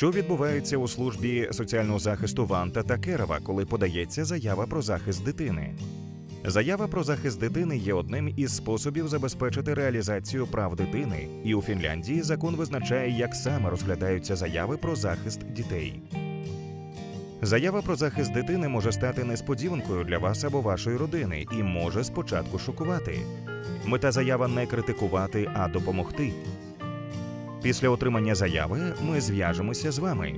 Що відбувається у службі соціального захисту Ванта та Керова, коли подається заява про захист дитини? Заява про захист дитини є одним із способів забезпечити реалізацію прав дитини, і у Фінляндії закон визначає, як саме розглядаються заяви про захист дітей. Заява про захист дитини може стати несподіванкою для вас або вашої родини і може спочатку шокувати. Мета заява не критикувати, а допомогти. Після отримання заяви ми зв'яжемося з вами.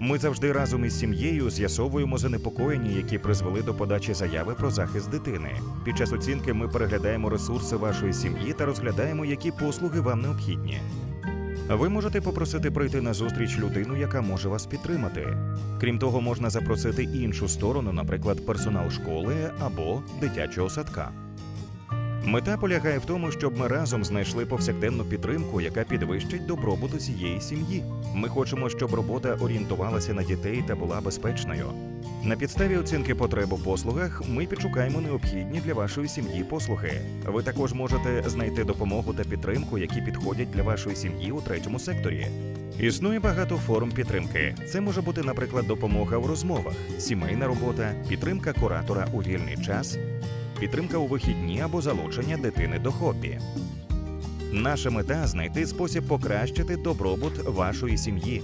Ми завжди разом із сім'єю з'ясовуємо занепокоєння, які призвели до подачі заяви про захист дитини. Під час оцінки ми переглядаємо ресурси вашої сім'ї та розглядаємо, які послуги вам необхідні. Ви можете попросити прийти на зустріч людину, яка може вас підтримати. Крім того, можна запросити іншу сторону, наприклад, персонал школи або дитячого садка. Мета полягає в тому, щоб ми разом знайшли повсякденну підтримку, яка підвищить добробут усієї сім'ї. Ми хочемо, щоб робота орієнтувалася на дітей та була безпечною. На підставі оцінки потреб у послугах ми підшукаємо необхідні для вашої сім'ї послуги. Ви також можете знайти допомогу та підтримку, які підходять для вашої сім'ї у третьому секторі. Існує багато форм підтримки. Це може бути, наприклад, допомога у розмовах, сімейна робота, підтримка куратора у вільний час, підтримка у вихідні або залучення дитини до хобі. Наша мета знайти спосіб покращити добробут вашої сім'ї.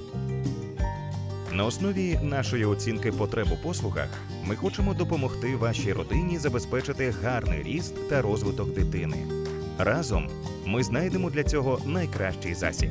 На основі нашої оцінки потреб у послугах ми хочемо допомогти вашій родині забезпечити гарний ріст та розвиток дитини. Разом ми знайдемо для цього найкращий засіб.